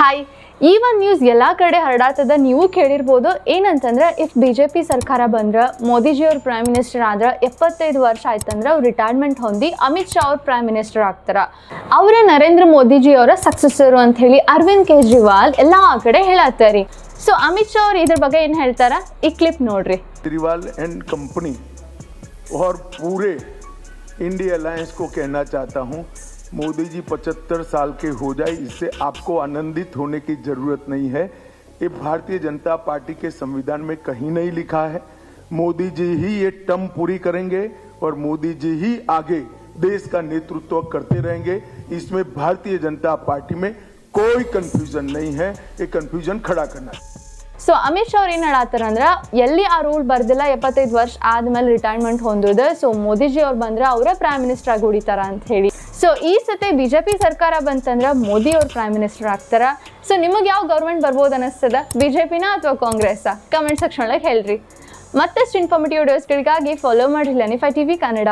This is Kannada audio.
ಹಾಯ್ ಈ ಒಂದು ನ್ಯೂಸ್ ಎಲ್ಲ ಕಡೆ ಹರಡಾತದ ನೀವು ಕೇಳಿರ್ಬೋದು ಏನಂತಂದ್ರೆ ಇಫ್ ಬಿ ಜೆ ಪಿ ಸರ್ಕಾರ ಬಂದ್ರೆ ಮೋದಿಜಿಯವ್ರ ಪ್ರೈಮ್ ಮಿನಿಸ್ಟರ್ ಆದ್ರೆ ಎಪ್ಪತ್ತೈದು ವರ್ಷ ಆಯ್ತಂದ್ರೆ ಅವ್ರು ರಿಟೈರ್ಮೆಂಟ್ ಹೊಂದಿ ಅಮಿತ್ ಶಾ ಅವ್ರ ಪ್ರೈಮ್ ಮಿನಿಸ್ಟರ್ ಆಗ್ತಾರ ಅವರ ನರೇಂದ್ರ ಮೋದಿಜಿ ಅವರ ಸಕ್ಸಸ್ಸರು ಅಂತ ಹೇಳಿ ಅರವಿಂದ್ ಕೇಜ್ರಿವಾಲ್ ಎಲ್ಲ ಆ ಕಡೆ ಹೇಳತ್ತಾರಿ ಸೊ ಅಮಿತ್ ಶಾ ಅವ್ರು ಇದ್ರ ಬಗ್ಗೆ ಏನು ಹೇಳ್ತಾರ ಈ ಕ್ಲಿಪ್ ನೋಡ್ರಿ केजरीवाल एंड कंपनी और पूरे इंडिया अलायंस को कहना चाहता हूं मोदी जी 75 साल के हो जाए इससे आपको आनंदित होने की जरूरत नहीं है ये भारतीय जनता पार्टी के संविधान में कहीं नहीं लिखा है मोदी जी ही ये टर्म पूरी करेंगे और मोदी जी ही आगे देश का नेतृत्व करते रहेंगे इसमें भारतीय जनता पार्टी में कोई कंफ्यूजन नहीं है ये कंफ्यूजन खड़ा करना है ಸೊ ಅಮಿತ್ ಶಾ ಅವ್ರು ಏನು ಹೇಳತ್ತಾರ ಅಂದ್ರೆ ಎಲ್ಲಿ ಆ ರೂಲ್ ಬರ್ದಿಲ್ಲ ಎಪ್ಪತ್ತೈದು ವರ್ಷ ಆದ್ಮೇಲೆ ರಿಟೈರ್ಮೆಂಟ್ ಹೊಂದೋದು ಸೊ ಮೋದಿಜಿ ಅವ್ರು ಬಂದ್ರೆ ಅವರೇ ಪ್ರೈಮ್ ಮಿನಿಸ್ಟರ್ ಆಗಿ ಉಳಿತಾರ ಅಂತ ಹೇಳಿ ಸೊ ಈ ಸತಿ ಬಿ ಜೆ ಪಿ ಸರ್ಕಾರ ಬಂತಂದ್ರೆ ಮೋದಿ ಅವ್ರು ಪ್ರೈಮ್ ಮಿನಿಸ್ಟರ್ ಆಗ್ತಾರ. ಸೊ ನಿಮಗೆ ಯಾವ ಗೌರ್ಮೆಂಟ್ ಬರ್ಬೋದು ಅನಿಸ್ತದ ಬಿ ಜೆ ಪಿನ ಅಥವಾ ಕಾಂಗ್ರೆಸ್ಸಾ? ಕಮೆಂಟ್ ಸೆಕ್ಷನ್ ಒಳಗೆ ಹೇಳ್ರಿ. ಮತ್ತಷ್ಟು ಇನ್ಫಾರ್ಮೇಟಿವ್ ವಿಡಿಯೋಸ್ಗಳಿಗಾಗಿ ಫಾಲೋ ಮಾಡಿ ಲೆನಿಫೈ ಟಿ ವಿ ಕನ್ನಡ